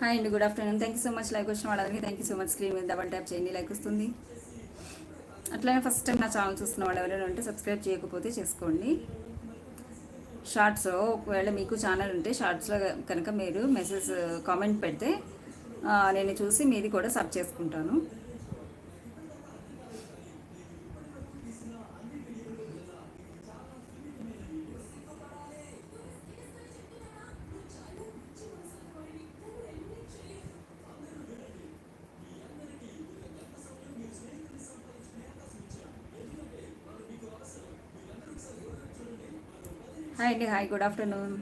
Hi అండి good afternoon thank you so much like వచ్చిన వాళ్ళందరికీ thank you so much screen మీద double tap చేయండి. లైక్ వస్తుంది. అట్లానే ఫస్ట్ టైం నా ఛానల్ చూస్తున్న వాళ్ళు ఎవరైనా ఉంటే సబ్స్క్రైబ్ చేయకపోతే చేసుకోండి. షార్ట్స్లో ఒకవేళ మీకు ఛానల్ ఉంటే షార్ట్స్లో కనుక మీరు మెసేజ్ కామెంట్ పెడితే నేను చూసి మీది కూడా సబ్ చేసుకుంటాను. హాయ్ అండి hi good afternoon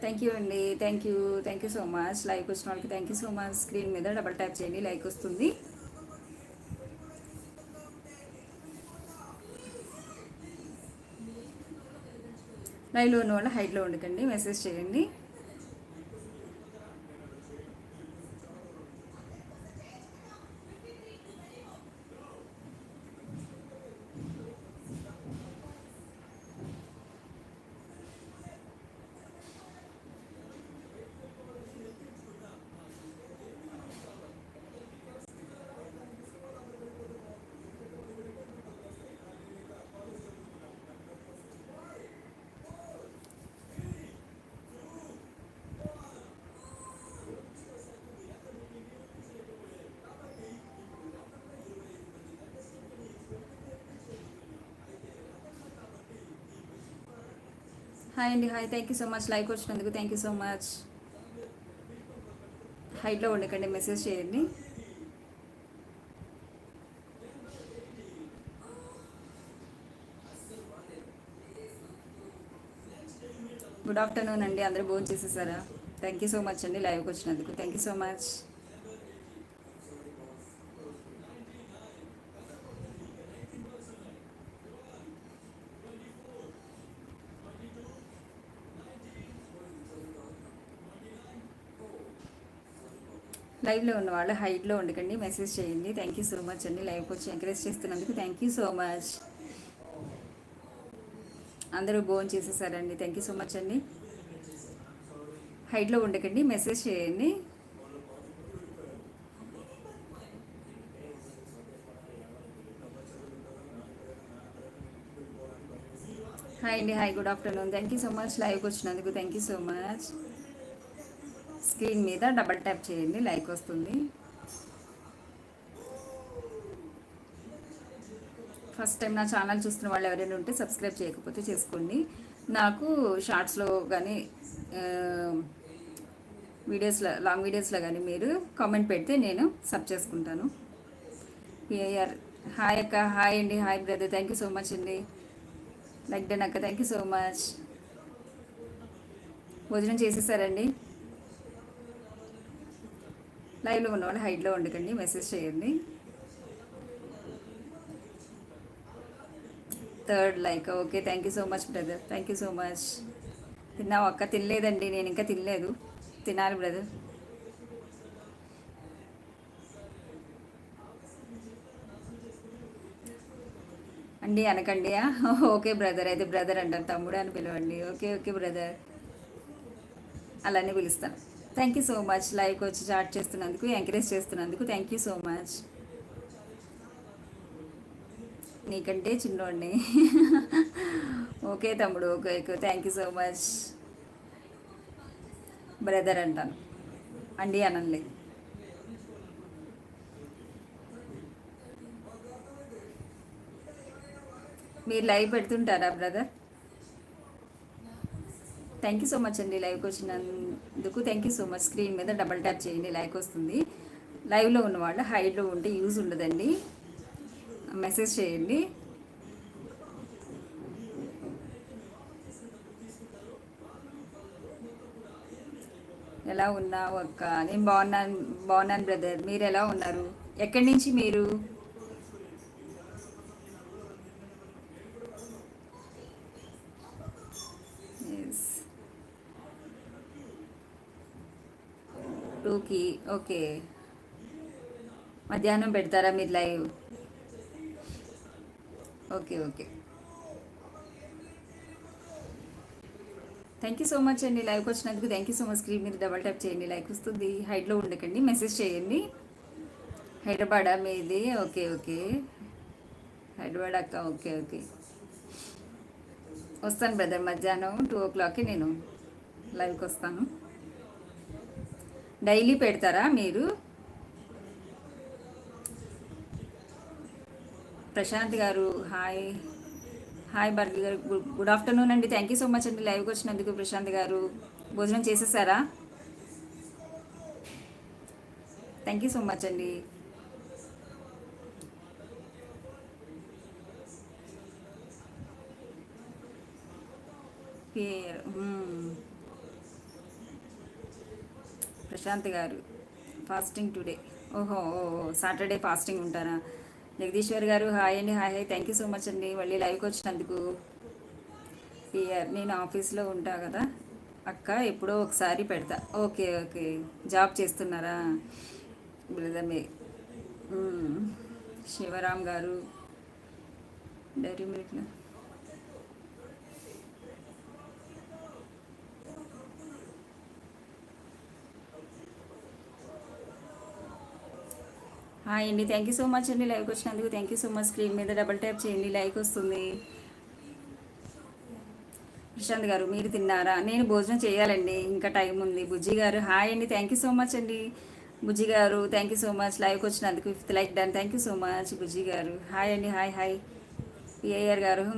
thank you అండి thank you thank you so much like వచ్చిన వాళ్ళకి thank you so much screen మీద డబల్ ట్యాప్ చేయండి. లైక్ వస్తుంది. లైవ్లో ఉన్న వాళ్ళు హైట్లో ఉండకండి మెసేజ్ చేయండి. హాయ్ అండి hi thank you so much like వచ్చినందుకు థ్యాంక్ యూ సో మచ్ హైట్లో ఉండకండి మెసేజ్ చేయండి. గుడ్ ఆఫ్టర్నూన్ అండి అందరూ భోజనం చేసేసారా? థ్యాంక్ యూ సో మచ్ అండి లైవ్కి వచ్చినందుకు. థ్యాంక్ యూ సో మచ్ లైవ్లో ఉన్న వాళ్ళు హైట్లో ఉండకండి మెసేజ్ చేయండి. థ్యాంక్ యూ సో మచ్ అండి. లైవ్కి వచ్చి ఎంకరేజ్ చేస్తున్నందుకు థ్యాంక్ యూ సో మచ్ అందరూ భోజనం చేసేసారండి. థ్యాంక్ యూ సో మచ్ అండి. హైట్లో ఉండకండి మెసేజ్ చేయండి. హాయ్ అండి. Hi good afternoon thank you so much లైవ్కి వచ్చినందుకు thank you so much screen మీద డబల్ ట్యాప్ చేయండి లైక్ వస్తుంది. ఫస్ట్ టైం నా ఛానల్ చూస్తున్న వాళ్ళు ఎవరైనా ఉంటే సబ్స్క్రైబ్ చేయకపోతే చేసుకోండి. నాకు షార్ట్స్లో కానీ వీడియోస్లో లాంగ్ వీడియోస్లో కానీ మీరు కామెంట్ పెడితే నేను సబ్ చేసుకుంటాను. పిఐఆర్ హాయ్ అక్క హాయ్ అండి hi brother thank you so much అండి. లైక్ డన్ అక్క థ్యాంక్ యూ సో మచ్ భోజనం చేసేసారండి? లైవ్లో ఉన్నవాళ్ళు హైట్లో ఉండకండి మెసేజ్ చేయండి. Third like okay thank you so much brother thank you so much. తిన్నావు అక్క? తినలేదండి నేను ఇంకా తినలేదు. తినాలి బ్రదర్. అండి అనకండి ఓకే బ్రదర్ అయితే బ్రదర్ అంటారు తమ్ముడు అని పిలవండి. Okay okay brother. అలానే పిలుస్తాను. Thank you so much like వచ్చి చాట్ చేస్తున్నందుకు ఎంకరేజ్ చేస్తున్నందుకు థ్యాంక్ యూ సో మచ్ నీకంటే చిన్నోడిని. ఓకే తమ్ముడు okay okay. Thank you so much brother అంటాను. అండి అనంలే మీరు live పెడుతుంటారా brother thank you so much అండి లైవ్కి వచ్చినందుకు. Thank you so much screen మీద డబల్ ట్యాప్ చేయండి లైక్ వస్తుంది. లైవ్లో ఉన్నవాళ్ళు హైడ్లో ఉంటే యూజ్ ఉండదండి. మెసేజ్ చేయండి. ఎలా ఉన్నావు అక్క? నేను బాగున్నాను బాగున్నాను బ్రదర్ మీరు ఎలా ఉన్నారు? ఎక్కడి నుంచి మీరు? టూకి ఓకే. మధ్యాహ్నం పెడతారా మీరు live? Okay okay. Thank you so much అండి లైవ్కి వచ్చినందుకు. Thank you so much screen మీద డబల్ ట్యాప్ చేయండి. లైక్ వస్తుంది. హైట్లో ఉండకండి. మెసేజ్ చేయండి. హైదరాబాడా మీది? Okay okay. హైదరాబాద్ అక్క ఓకే ఓకే. వస్తాను బ్రదర్ మధ్యాహ్నం టూ ఓ క్లాక్కి నేను లైవ్కి వస్తాను. డైలీ పెడతారా మీరు? ప్రశాంత్ గారు హాయ్. హాయ్ భార్గవి గారు. గుడ్ గుడ్ ఆఫ్టర్నూన్ అండి. థ్యాంక్ యూ సో మచ్ అండి లైవ్కి వచ్చినందుకు ప్రశాంత్ గారు. భోజనం చేసేసారా? థ్యాంక్ యూ సో మచ్ అండి. పేరు ప్రశాంత్ గారు ఫాస్టింగ్ టుడే. ఓహో ఓహో సాటర్డే ఫాస్టింగ్ ఉంటారా? జగదీశ్వర్ గారు హాయ్ అండి hi hi thank you so much అండి. మళ్ళీ లైవ్కి వచ్చినందుకు. పిఆర్ నేను ఆఫీస్లో ఉంటా కదా? అక్క ఎప్పుడో ఒకసారి పెడతా. Okay okay. జాబ్ చేస్తున్నారా? బ్రదమే శివరామ్ గారు. డైరీ మిల్క్లో హాయ్ అండి. థ్యాంక్ యూ సో మచ్ అండి లైవ్కి వచ్చినందుకు. Thank you so much screen మీద డబల్ ట్యాప్ చేయండి. లైక్ వస్తుంది. ప్రశాంత్ గారు మీరు తిన్నారా? నేను భోజనం చేయాలండి. ఇంకా టైం ఉంది. బుజ్జి గారు హాయ్ అండి. థ్యాంక్ యూ సో మచ్ అండి. బుజ్జి గారు థ్యాంక్ యూ సో మచ్ లైవ్కి వచ్చినందుకు fifth like done thank you so much Bujji గారు. హాయ్ అండి. హాయ్ హాయ్ పిఐఆర్ గారు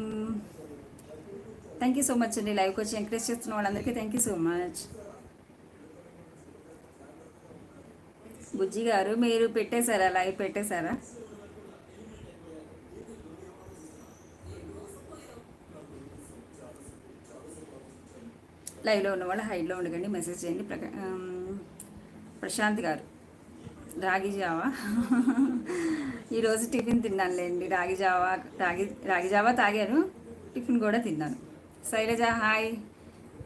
థ్యాంక్ యూ సో మచ్ అండి. లైవ్కి వచ్చి ఎంకరేజ్ చేస్తున్న వాళ్ళందరికీ thank you so much Bujji గారు మీరు పెట్టేశారా లైవ్ పెట్టేశారా? లైవ్లో ఉన్న వాళ్ళు హైలో ఉండకండి మెసేజ్ చేయండి. ప్రకా ప్రశాంత్ గారు రాగి జావా. ఈరోజు టిఫిన్ తిన్నానులేండి. రాగి జావా రాగి రాగి జావా తాగాను టిఫిన్ కూడా తిన్నాను. శైలజ హాయ్.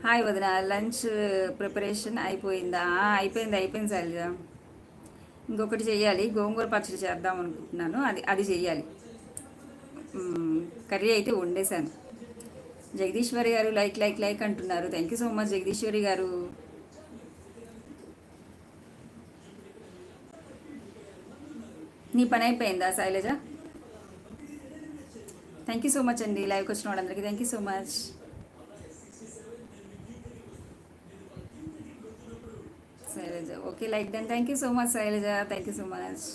హాయ్ వదిన లంచ్ ప్రిపరేషన్ అయిపోయిందా? అయిపోయింది అయిపోయింది శైలజ. ఇంకొకటి చేయాలి. గోంగూర పచ్చడి చేద్దాం అనుకుంటున్నాను. అది అది చేయాలి. కర్రీ అయితే వండేశాను. జగదీశ్వరి గారు లైక్ లైక్ లైక్ అంటున్నారు. Thank you so much Jagadishwari గారు. నీ పని అయిపోయిందా Shailaja? Thank you so much అండి. లైవ్కి వచ్చిన వాళ్ళందరికీ thank you so much. Shailaja. Okay like then thank you so much Shailaja. Thank you so much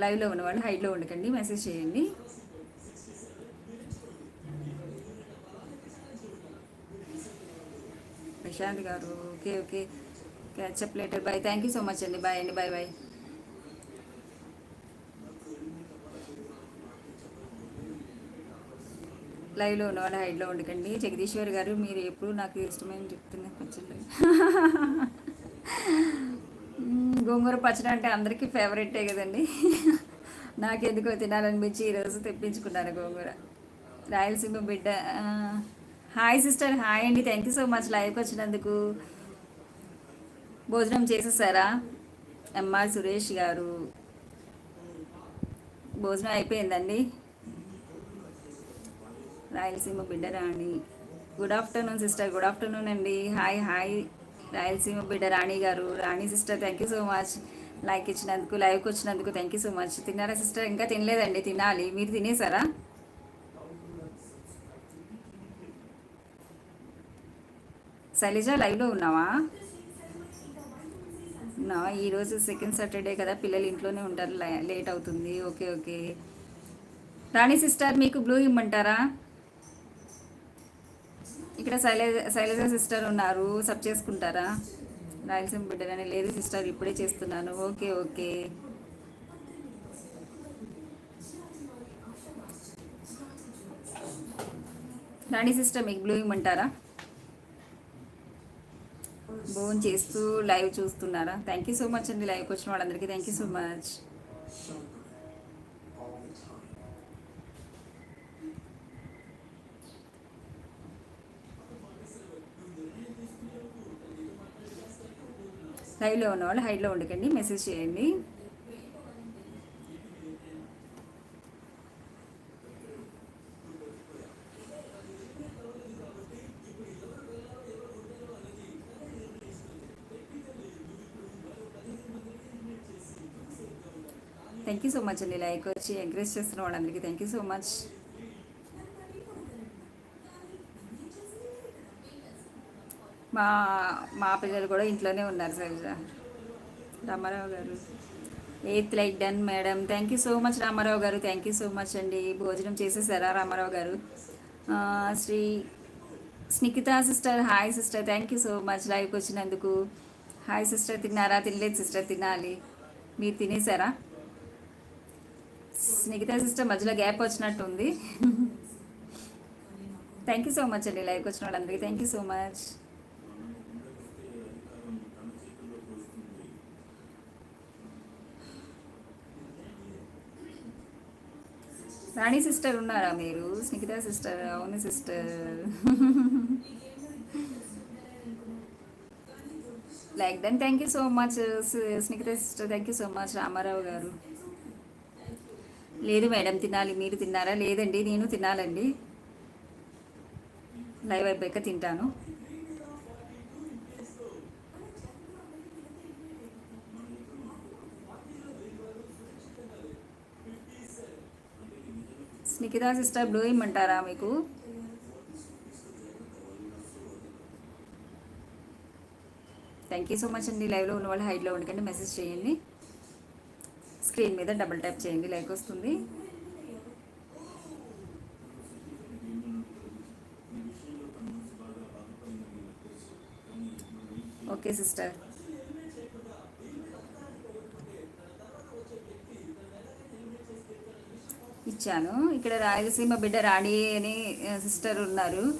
లైవ్లో ఉన్నవాళ్ళు హైట్లో ఉండకండి మెసేజ్ చేయండి. ప్రశాంత్ గారు okay okay catch up later bye thank you so much అండి. బాయ్ అండి. బాయ్ బాయ్ లైవ్లో ఉన్నవాళ్ళు హైడ్లో ఉండకండి. జగదీశ్వర్ గారు మీరు ఎప్పుడు నాకు ఇష్టమైన చెప్తున్న పచ్చళ్ళు. గోంగూర పచ్చడి అంటే అందరికీ ఫేవరెటే కదండి. నాకెందుకో తినాలనిపించి ఈరోజు తెప్పించుకున్నాను గోంగూర. రాయలసీమ బిడ్డ హాయ్ సిస్టర్ హాయ్ అండి. థ్యాంక్ యూ సో మచ్ లైవ్కి వచ్చినందుకు. భోజనం చేసేసారా? ఎంఆర్ సురేష్ గారు. భోజనం అయిపోయిందండి. రాయలసీమ బిడ్డ Rani good afternoon sister good afternoon అండి. హాయ్ హాయ్ రాయలసీమ బిడ్డ రాణి గారు Rani sister thank you so much like ఇచ్చినందుకు లైవ్కి వచ్చినందుకు థ్యాంక్ యూ సో మచ్ తిన్నారా సిస్టర్ ఇంకా తినలేదండి తినాలి. మీరు తినేసారా? శైలజ లైవ్లో ఉన్నావా? ఉన్నావా? ఈరోజు సెకండ్ సాటర్డే కదా పిల్లలు ఇంట్లోనే ఉంటారు లేట్ అవుతుంది. ఓకే ఓకే రాణి సిస్టర్ మీకు బ్లూ ఇమ్మంటారా? ఇక్కడ శైలజ శైలజ సిస్టర్ ఉన్నారు. సబ్ చేసుకుంటారా? రాయలసీమ బిడ్డలని లేదు సిస్టర్ ఇప్పుడే చేస్తున్నాను. Okay okay. రాణి సిస్టర్ మీకు బ్లూ ఇమ్మంటారా భోజనం చేస్తూ లైవ్ చూస్తున్నారా? థ్యాంక్ యూ సో మచ్ అండి లైవ్కి వచ్చిన వాళ్ళందరికీ. థ్యాంక్ యూ సో మచ్ లైవ్లో ఉన్నవాళ్ళు హైట్లో ఉండకండి మెసేజ్ చేయండి. థ్యాంక్ యూ సో మచ్ అండి లైక్ వచ్చి ఎంకరేజ్ చేస్తున్న వాళ్ళందరికీ థ్యాంక్ యూ సో మచ్ మా మా పిల్లలు కూడా ఇంట్లోనే ఉన్నారు సరిజ రామారావు గారు. Eighth like done madam thank you so much Ramarao గారు థ్యాంక్ యూ సో మచ్ అండి. భోజనం చేసేసారా రామారావు గారు? Sri Snikitha sister hi sister thank you so much లైవ్కి వచ్చినందుకు. హాయ్ సిస్టర్ తిన్నారా? తినలేదు సిస్టర్ తినాలి. మీరు తినేసారా? స్నికిత సిస్టర్ మధ్యలో గ్యాప్ వచ్చినట్టు ఉంది థ్యాంక్ యూ సో మచ్ అండి లైవ్కి వచ్చిన వాళ్ళందరికీ. Thank you so much Rani sister ఉన్నారా మీరు? స్నిగ్ధ సిస్టర్ అవును sister. Like then thank you so much Snigdha sister. Thank you so much Ramarao గారు. లేదు మేడం తినాలి. మీరు తిన్నారా? లేదండి నేను తినాలండి. లైవ్ అయిపోయాక తింటాను. స్నికితా సిస్టర్ బ్లూ ఇమ్మంటారా మీకు? థ్యాంక్ యూ సో మచ్ అండి. లైవ్లో ఉన్న వాళ్ళు హైట్లో ఉండకండి మెసేజ్ చేయండి. స్క్రీన్ మీద డబుల్ ట్యాప్ చేయండి లైక్ వస్తుంది. ఓకే సిస్టర్ ఇచ్చాను. ఇక్కడ రాయలసీమ బిడ్డ రాణి అని సిస్టర్ ఉన్నారు.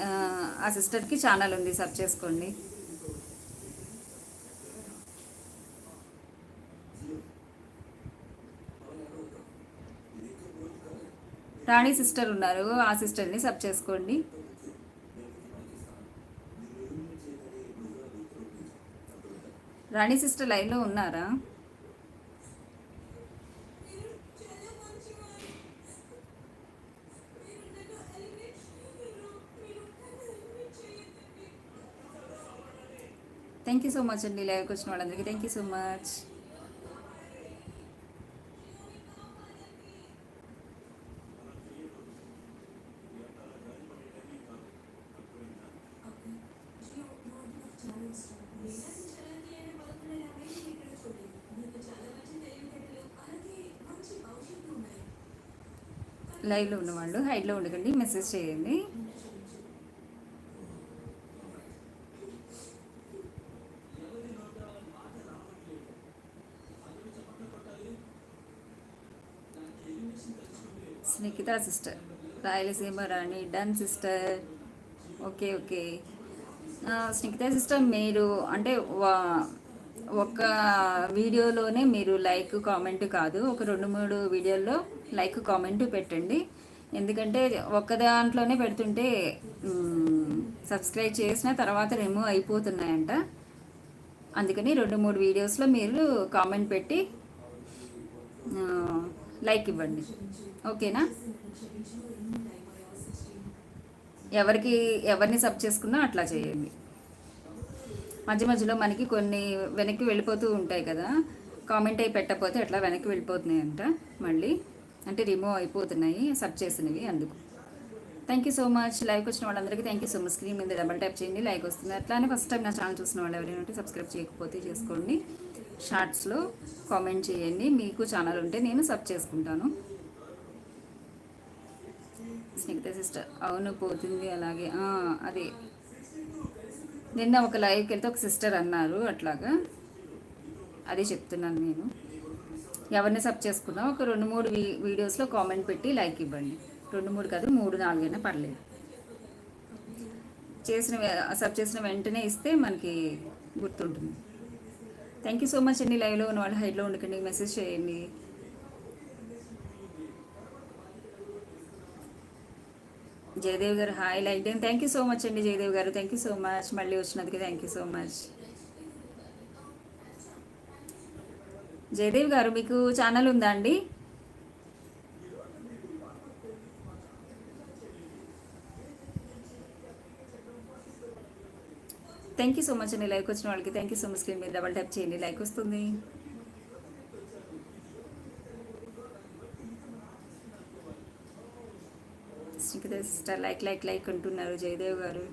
ఆ, సిస్టర్కి ఛానల్ ఉంది సబ్ చేసుకోండి. రాణి సిస్టర్ ఉన్నారు ఆ సిస్టర్ని సబ్ చేసుకోండి. రాణి సిస్టర్ లైన్లో ఉన్నారా? థ్యాంక్ యూ సో మచ్ అండి. లైవ్కి వచ్చిన వాళ్ళందరికీ. థ్యాంక్ యూ సో మచ్ లైవ్లో ఉన్నవాళ్ళు హైట్లో ఉండకండి మెసేజ్ చేయండి. Snikitha sister Rayalaseema Rani done sister okay okay Snigdha sister మీరు అంటే వా- ఒక వీడియోలోనే మీరు లైక్ కామెంట్ కాదు. ఒక రెండు మూడు వీడియోల్లో లైక్ కామెంట్ పెట్టండి. ఎందుకంటే ఒక్క దాంట్లోనే పెడుతుంటే సబ్స్క్రైబ్ చేసిన తర్వాత రిమూవ్ అయిపోతున్నాయంట. అందుకని రెండు మూడు వీడియోస్లో మీరు కామెంట్ పెట్టి లైక్ ఇవ్వండి. ఓకేనా? ఎవరికి ఎవరిని సబ్ చేసుకున్నా అట్లా చేయండి. మధ్య మధ్యలో మనకి కొన్ని వెనక్కి వెళ్ళిపోతూ ఉంటాయి కదా. కామెంట్ అయి పెట్టకపోతే అట్లా వెనక్కి వెళ్ళిపోతున్నాయి అంట మళ్ళీ. అంటే రిమూవ్ అయిపోతున్నాయి సబ్ చేసినవి అందుకు. Thank you so much like వచ్చిన వాళ్ళందరికీ thank you so much screen మీద డబల్ ట్యాప్ చేయండి లైక్ వస్తుంది. అట్లానే ఫస్ట్ టైం నా ఛానల్ చూసిన వాళ్ళు ఎవరైనా ఉంటే సబ్స్క్రైబ్ చేయకపోతే చేసుకోండి. షార్ట్స్లో కామెంట్ చేయండి. మీకు ఛానల్ ఉంటే నేను సబ్ చేసుకుంటాను. స్నిగ్ధ సిస్టర్ అవును పోతుంది అలాగే అదే. నిన్న ఒక లైవ్కి వెళ్తే ఒక సిస్టర్ అన్నారు అట్లాగా. అదే చెప్తున్నాను నేను. ఎవరిని సబ్ చేసుకున్నా ఒక రెండు మూడు వీ వీడియోస్లో కామెంట్ పెట్టి లైక్ ఇవ్వండి. రెండు మూడు కాదు మూడు నాలుగైనా పర్లేదు. చేసిన సబ్ చేసిన వెంటనే ఇస్తే మనకి గుర్తుంటుంది. థ్యాంక్ యూ సో మచ్ అండి లైవ్లో ఉన్న వాళ్ళు హైట్లో ఉండకండి మెసేజ్ చేయండి. జయదేవ్ గారు hi like done thank you so much అండి జయదేవ్ గారు. థ్యాంక్ యూ సో మచ్ మళ్ళీ వచ్చినందుకు thank you so much Jayadev గారు మీకు ఛానల్ ఉందా అండి? థ్యాంక్ యూ సో మచ్ అండి. లైక్ వచ్చిన వాళ్ళకి thank you so much screen మీద డబల్ ట్యాప్ చేయండి. లైక్ వస్తుంది. సిస్టర్ లైక్ లైక్ లైక్ అంటున్నారు జయదేవ్ గారు.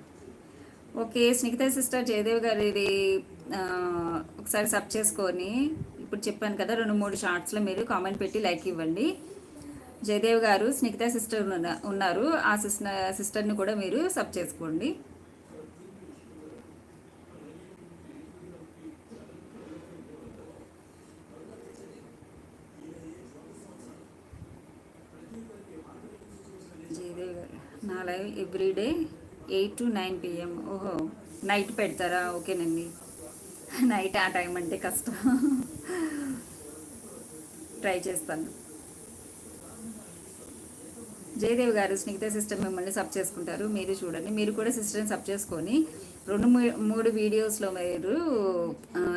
ఓకే స్నిగ్ధ సిస్టర్ జయదేవ్ గారు ఇది ఒకసారి సబ్ చేసుకొని ఇప్పుడు చెప్పాను కదా రెండు మూడు షార్ట్స్లో మీరు కామెంట్ పెట్టి లైక్ ఇవ్వండి. జయదేవ్ గారు స్నిగ్ధ సిస్టర్ ఉన్న- ఉన్నారు. ఆ సిస్టర్ సిస్టర్ని కూడా మీరు సబ్ చేసుకోండి జయదేవ్ గారు నా live everyday eight to nine PM. ఓహో నైట్ పెడతారా? ఓకేనండి. నైట్ ఆ టైం అంటే కష్టం. ట్రై చేస్తాను. జయదేవ్ గారు స్నిగ్ధ సిస్టర్ మిమ్మల్ని సబ్ చేసుకుంటారు. మీరు చూడండి. మీరు కూడా సిస్టర్ని సబ్ చేసుకొని రెండు మూ- మూడు వీడియోస్లో మీరు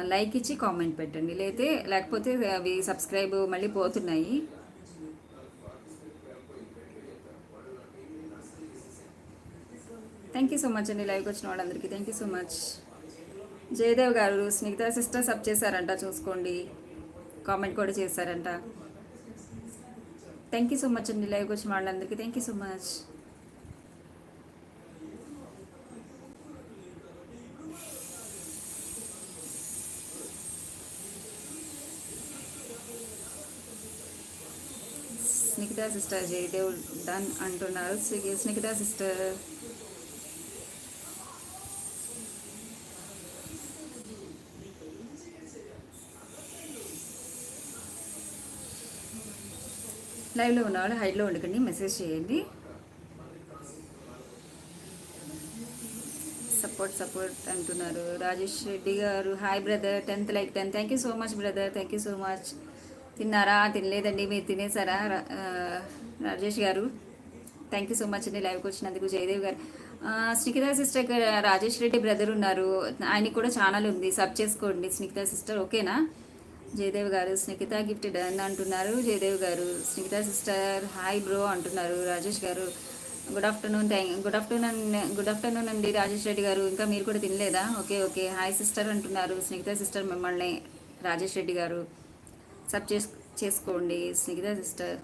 లైక్ ఇచ్చి కామెంట్ పెట్టండి. లేతే లేకపోతే అవి సబ్స్క్రైబ్ మళ్ళీ పోతున్నాయి. థ్యాంక్ యూ సో మచ్ అండి లైవ్కి వచ్చిన వాళ్ళందరికీ. Thank you so much Jayadev గారు స్నిగ్ధ సిస్టర్ సబ్ చేశారంట చూసుకోండి. కామెంట్ కూడా చేశారంట. థ్యాంక్ యూ సో మచ్ అండి లైవ్కి వచ్చిన వాళ్ళందరికీ. Thank you so much Snigdha sister Jayadev done అంటున్నారు. స్నిగ్ధ సిస్టర్. లైవ్లో ఉన్నవాళ్ళు హైట్లో ఉండకండి మెసేజ్ చేయండి. సపోర్ట్ సపోర్ట్ అంటున్నారు. రాజేష్ రెడ్డి గారు hi brother tenth like ten. Thank you so much brother thank you so much తిన్నారా? తినలేదండి మీరు తినేసారా? రాజేష్ గారు థ్యాంక్ యూ సో మచ్ అండి లైవ్కి వచ్చినందుకు. జయదేవ్ గారు ఆ, స్నిగ్ధ సిస్టర్ రాజేష్ రెడ్డి బ్రదర్ ఉన్నారు. ఆయనకి కూడా ఛానల్ ఉంది. సబ్ చేసుకోండి. స్నిగ్ధ సిస్టర్ ఓకేనా? జయదేవ్ గారు స్నిగ్ధ గిఫ్ట్ డన్ అంటున్నారు. జయదేవ్ గారు స్నిగ్ధ సిస్టర్ హాయ్ బ్రో అంటున్నారు. రాజేష్ గారు good afternoon thank good afternoon good afternoon అండి రాజేష్ రెడ్డి గారు. ఇంకా మీరు కూడా తినలేదా? Okay okay. హాయ్ సిస్టర్ అంటున్నారు. స్నిగ్ధ సిస్టర్ మిమ్మల్ని రాజేష్ రెడ్డి గారు సబ్ చేస్ చేసుకోండి. స్నిగ్ధ సిస్టర్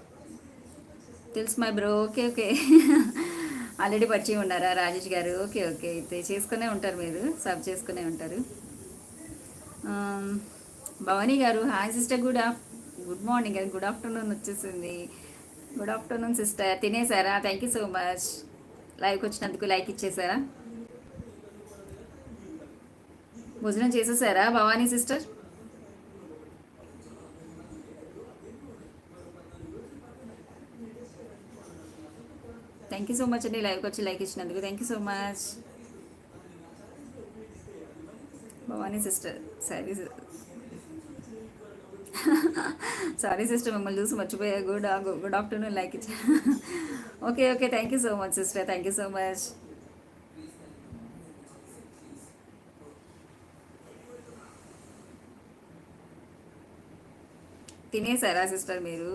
తెలుసు my bro okay okay. Already పరిచయం ఉన్నారా రాజేష్ గారు? Okay okay. అయితే చేసుకునే ఉంటారు మీరు సబ్ చేసుకునే ఉంటారు. భవానీ గారు hi sister good off good morning అది గుడ్ ఆఫ్టర్నూన్ వచ్చేసింది. గుడ్ ఆఫ్టర్నూన్ సిస్టర్ తినేసారా? థ్యాంక్ యూ సో మచ్ లైవ్కి వచ్చినందుకు లైక్ ఇచ్చేసారా? భోజనం చేసేసారా Bhavani sister? Thank you so much అండి లైవ్కి వచ్చి లైక్ ఇచ్చినందుకు. Thank you so much Bhavani sister sorry sorry sister మిమ్మల్ని చూసి మర్చిపోయా. గుడ్ గుడ్ ఆఫ్టర్నూన్ లైక్ ఇచ్చా okay okay thank you so much sister thank you so much తినేసారా sister మీరు?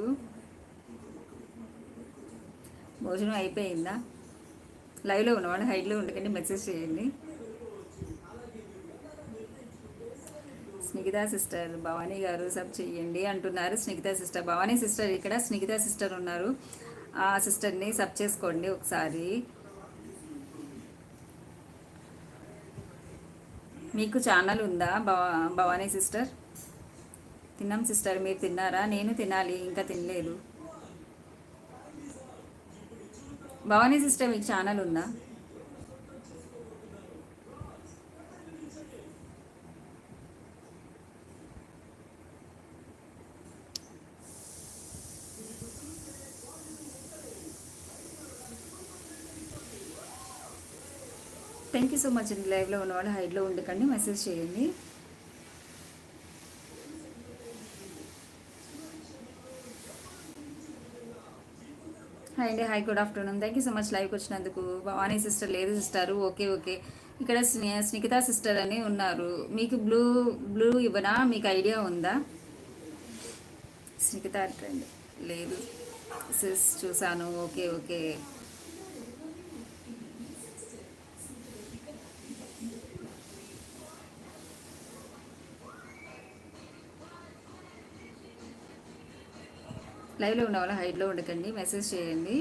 భోజనం అయిపోయిందా? లైవ్లో ఉన్నవాడు హైట్లో ఉండకండి మెసేజ్ చేయండి. స్నిగ్ధ సిస్టర్ భవానీ గారు సబ్ చెయ్యండి అంటున్నారు. స్నిగ్ధ సిస్టర్ భవానీ సిస్టర్ ఇక్కడ స్నిగ్ధ సిస్టర్ ఉన్నారు. ఆ సిస్టర్ని సబ్ చేసుకోండి ఒకసారి. మీకు ఛానల్ ఉందా భవ భవానీ సిస్టర్? తిన్నాం సిస్టర్ మీరు తిన్నారా? నేను తినాలి ఇంకా తినలేదు. భవానీ సిస్టర్ మీకు ఛానల్ ఉందా? థ్యాంక్ యూ సో మచ్ అండి లైవ్లో ఉన్నవాళ్ళు హైడ్లో ఉండకండి. మెసేజ్ చేయండి. హాయ్ అండి. Hi good afternoon thank you so much లైవ్కి వచ్చినందుకు. భవానీ సిస్టర్ లేదు సిస్టర్ ఓకే ఓకే ఇక్కడ స్ని- సిస్టర్ అని ఉన్నారు. మీకు బ్లూ బ్లూ ఇవ్వనా? మీకు ఐడియా ఉందా? స్నికిత ట్రెండ్ లేదు. సిస్ చూసాను. ఓకే ఓకే లైవ్లో ఉన్న హైట్లో ఉండకండి. మెసేజ్ చేయండి.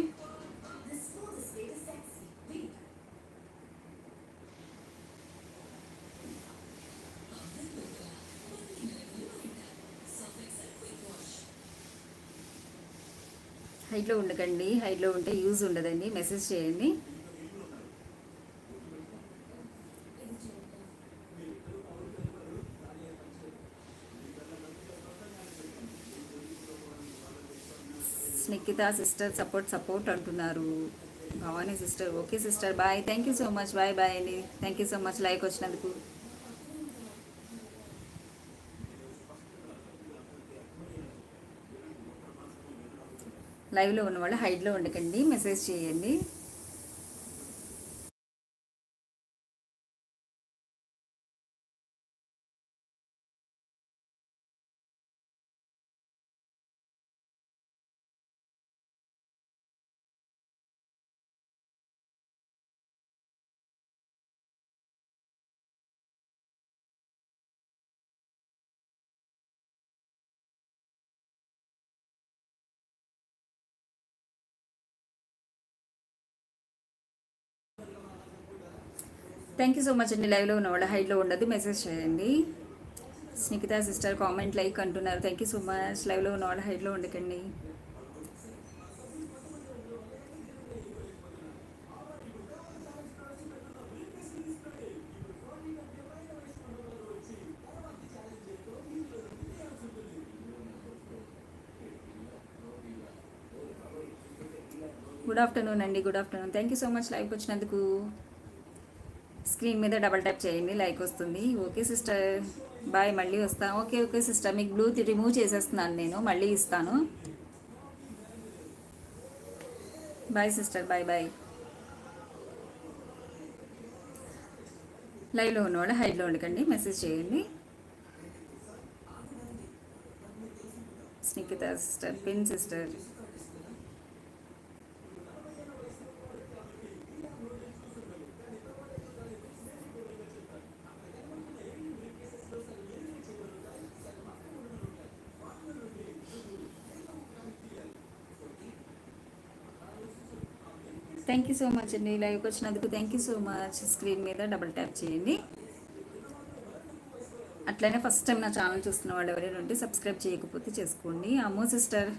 హైట్లో ఉండకండి. హైట్లో ఉంటే యూజ్ ఉండదండి. మెసేజ్ చేయండి. అంకిత సిస్టర్ సపోర్ట్ సపోర్ట్ అంటున్నారు. Bhavani sister okay sister bye. Thank you so much bye bye అండి thank you so much like వచ్చినందుకు. లైవ్లో ఉన్నవాళ్ళు హైడ్లో ఉండకండి. మెసేజ్ చేయండి. థ్యాంక్ యూ సో మచ్ అండి. లైవ్లో ఉన్నవాళ్ళు హైట్లో ఉండదు మెసేజ్ చేయండి. స్నికిత సిస్టర్ కామెంట్ లైక్ అంటున్నారు. థ్యాంక్ యూ సో మచ్ లైవ్లో ఉన్నవాళ్ళు హైట్లో ఉండకండి. గుడ్ ఆఫ్టర్నూన్ అండి. Good afternoon thank you so much లైవ్కి వచ్చినందుకు. స్క్రీన్ మీద డబల్ ట్యాప్ చేయండి లైక్ వస్తుంది. ఓకే సిస్టర్ బాయ్ మళ్ళీ వస్తాను ఓకే ఓకే సిస్టర్ మీకు బ్లూ రిమూవ్ చేసేస్తున్నాను నేను మళ్ళీ ఇస్తాను. Bye sister bye bye. లైవ్లో ఉన్నవాళ్ళు హైడ్లో ఉండకండి మెసేజ్ చేయండి. Snikitha sister pin sister. Thank you so much అండి లైవ్కి వచ్చినందుకు thank you so much screen మీద డబుల్ ట్యాప్ చేయండి. అట్లనే ఫస్ట్ టైం నా ఛానల్ చూస్తున్న వాళ్ళు ఎవరైనా ఉంటే సబ్స్క్రైబ్ చేయకపోతే చేసుకోండి. అమ్మో sister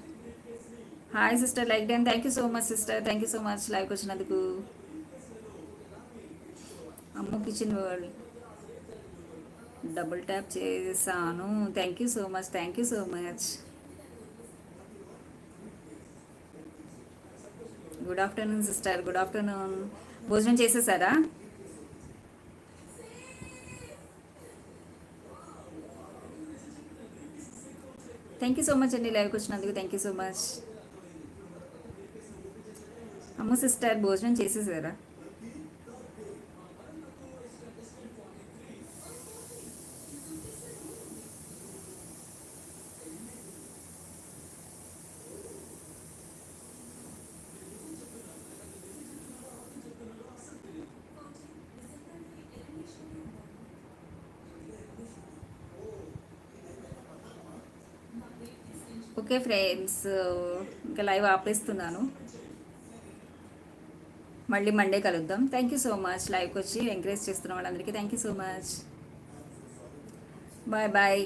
hi sister like done thank you so much sister thank you so much లైవ్కి వచ్చినందుకు. అమ్మో కిచెన్ వరల్డ్ డబుల్ ట్యాప్ చేశాను thank you so much thank you so much good afternoon sister good afternoon భోజనం చేసేసారా? Thank you so much అండి లైవ్కి వచ్చినందుకు thank you so much అమ్మ సిస్టర్ భోజనం చేసేసారా? ఓకే ఫ్రెండ్స్ ఇంకా లైవ్ ఆపేస్తున్నాను. మళ్ళీ మండే కలుద్దాం. థ్యాంక్ యూ సో మచ్ లైవ్కి వచ్చి ఎంకరేజ్ చేస్తున్న వాళ్ళందరికీ thank you so much bye bye